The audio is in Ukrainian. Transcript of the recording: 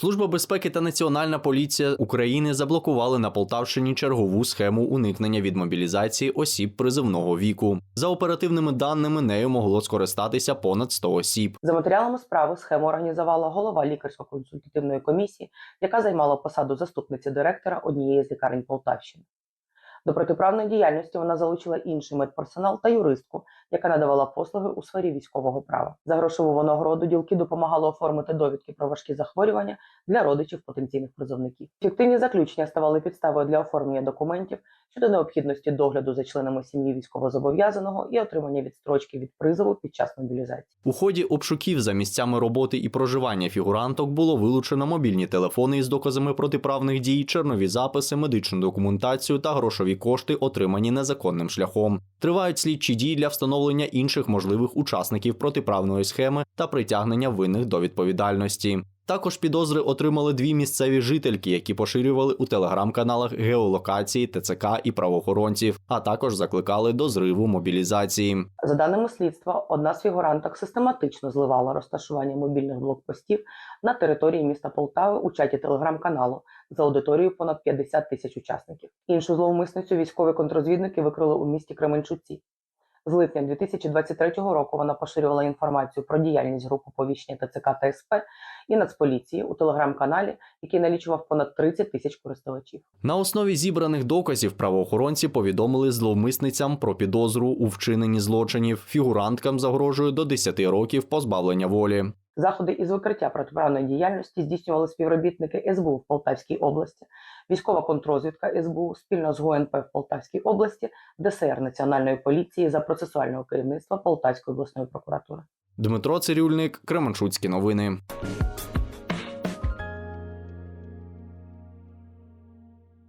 Служба безпеки та Національна поліція України заблокували на Полтавщині чергову схему уникнення від мобілізації осіб призивного віку. За оперативними даними, нею могло скористатися понад 100 осіб. За матеріалами справи схему організувала голова лікарсько-консультативної комісії, яка займала посаду заступниці директора однієї з лікарень Полтавщини. До протиправної діяльності вона залучила інший медперсонал та юристку, яка надавала послуги у сфері військового права. За грошову винагороду ділки допомагали оформити довідки про важкі захворювання для родичів потенційних призовників. Фіктивні заключення ставали підставою для оформлення документів щодо необхідності догляду за членами сім'ї військовозобов'язаного і отримання відстрочки від призову під час мобілізації. У ході обшуків за місцями роботи і проживання фігуранток було вилучено мобільні телефони із доказами протиправних дій, чернові записи, медичну документацію та грошові кошти, отримані незаконним шляхом. Тривають слідчі дії для встановлення інших можливих учасників протиправної схеми та притягнення винних до відповідальності. Також підозри отримали дві місцеві жительки, які поширювали у телеграм-каналах геолокації ТЦК і правоохоронців, а також закликали до зриву мобілізації. За даними слідства, одна з фігуранток систематично зливала розташування мобільних блокпостів на території міста Полтави у чаті телеграм-каналу за аудиторією понад 50 тисяч учасників. Іншу зловмисницю військові контрозвідники викрили у місті Кременчуці. З липня 2023 року вона поширювала інформацію про діяльність групи повіщення ТЦК та СП і Нацполіції у телеграм-каналі, який налічував понад 30 тисяч користувачів. На основі зібраних доказів правоохоронці повідомили зловмисницям про підозру у вчиненні злочинів. Фігуранткам загрожує до 10 років позбавлення волі. Заходи із викриття протиправної діяльності здійснювали співробітники СБУ в Полтавській області, військова контрозвідка СБУ спільно з ГУНП в Полтавській області, ДСР Національної поліції за процесуального керівництва Полтавської обласної прокуратури. Дмитро Цирюльник, Кременчуцькі новини.